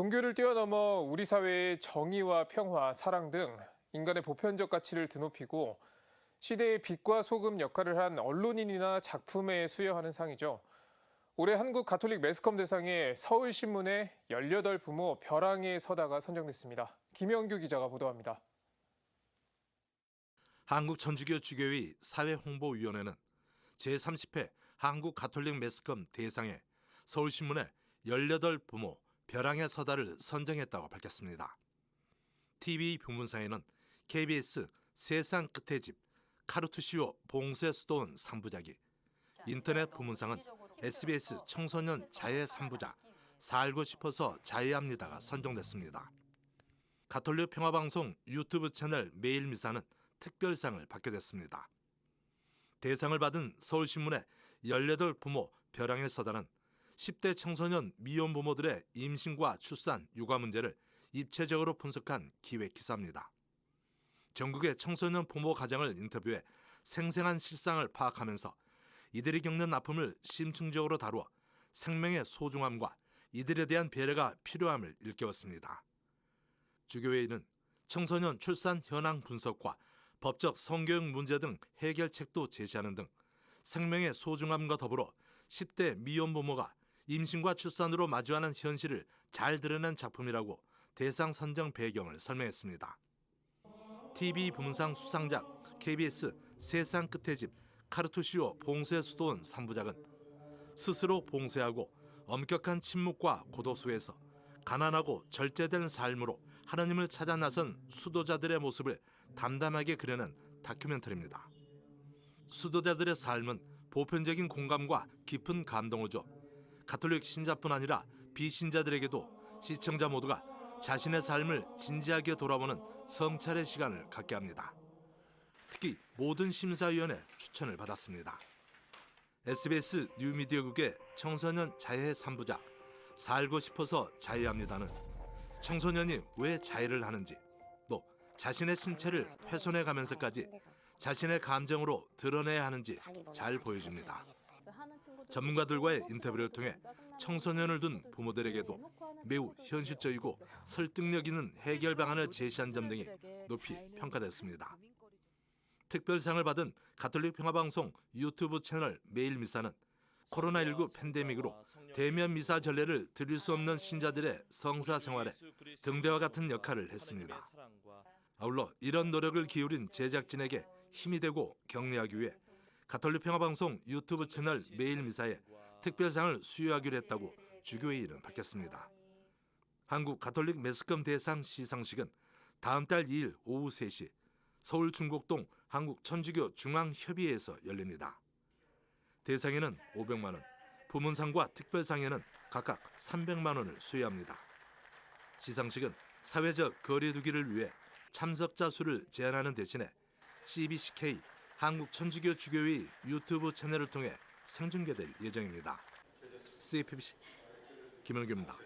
종교를 뛰어넘어 우리 사회의 정의와 평화, 사랑 등 인간의 보편적 가치를 드높이고 시대의 빛과 소금 역할을 한 언론인이나 작품에 수여하는 상이죠. 올해 한국 가톨릭 매스컴 대상에 서울신문의 18 부모 벼랑에 서다가 선정됐습니다. 김영규 기자가 보도합니다. 한국천주교 주교회 사회홍보위원회는 제30회 한국 가톨릭 매스컴 대상에 서울신문의 18 부모 벼랑의 서다를 선정했다고 밝혔습니다. TV 부문상에는 KBS 세상 끝의 집, 카르투시오 봉쇄 수도원 3부작이, 인터넷 부문상은 SBS 청소년 자해 3부작, 살고 싶어서 자해합니다가 선정됐습니다. 가톨릭 평화방송 유튜브 채널 매일미사는 특별상을 받게 됐습니다. 대상을 받은 서울신문의 18 부모 벼랑의 서다는 10대 청소년 미혼 부모들의 임신과 출산, 육아 문제를 입체적으로 분석한 기획 기사입니다. 전국의 청소년 부모 가정을 인터뷰해 생생한 실상을 파악하면서 이들이 겪는 아픔을 심층적으로 다루어 생명의 소중함과 이들에 대한 배려가 필요함을 일깨웠습니다. 주교회의는 청소년 출산 현황 분석과 법적 성교육 문제 등 해결책도 제시하는 등 생명의 소중함과 더불어 10대 미혼 부모가 임신과 출산으로 마주하는 현실을 잘 드러낸 작품이라고 대상 선정 배경을 설명했습니다. TV 부문상 수상작 KBS 세상 끝의 집 카르투시오 봉쇄 수도원 3부작은 스스로 봉쇄하고 엄격한 침묵과 고도 속에서 가난하고 절제된 삶으로 하나님을 찾아 나선 수도자들의 모습을 담담하게 그려낸 다큐멘터리입니다. 수도자들의 삶은 보편적인 공감과 깊은 감동을 줘 가톨릭 신자뿐 아니라 비신자들에게도 시청자 모두가 자신의 삶을 진지하게 돌아보는 성찰의 시간을 갖게 합니다. 특히 모든 심사위원회 추천을 받았습니다. SBS 뉴미디어국의 청소년 자해 3부작 살고 싶어서 자해합니다는 청소년이 왜 자해를 하는지 또 자신의 신체를 훼손해 가면서까지 자신의 감정으로 드러내야 하는지 잘 보여줍니다. 전문가들과의 인터뷰를 통해 청소년을 둔 부모들에게도 매우 현실적이고 설득력 있는 해결 방안을 제시한 점 등이 높이 평가됐습니다. 특별상을 받은 가톨릭 평화방송 유튜브 채널 매일 미사는 코로나19 팬데믹으로 대면 미사 전례를 드릴 수 없는 신자들의 성사 생활에 등대와 같은 역할을 했습니다. 아울러 이런 노력을 기울인 제작진에게 힘이 되고 격려하기 위해 가톨릭 평화방송 유튜브 채널 매일 미사에 특별상을 수여하기로 했다고 주교회의는 밝혔습니다. 한국 가톨릭 매스컴 대상 시상식은 다음 달 2일 오후 3시 서울 중곡동 한국 천주교 중앙협의회에서 열립니다. 대상에는 500만 원, 부문상과 특별상에는 각각 300만 원을 수여합니다. 시상식은 사회적 거리두기를 위해 참석자 수를 제한하는 대신에 CBCK 한국 천주교 주교회 유튜브 채널을 통해 생중계될 예정입니다. CPBC 김은규입니다.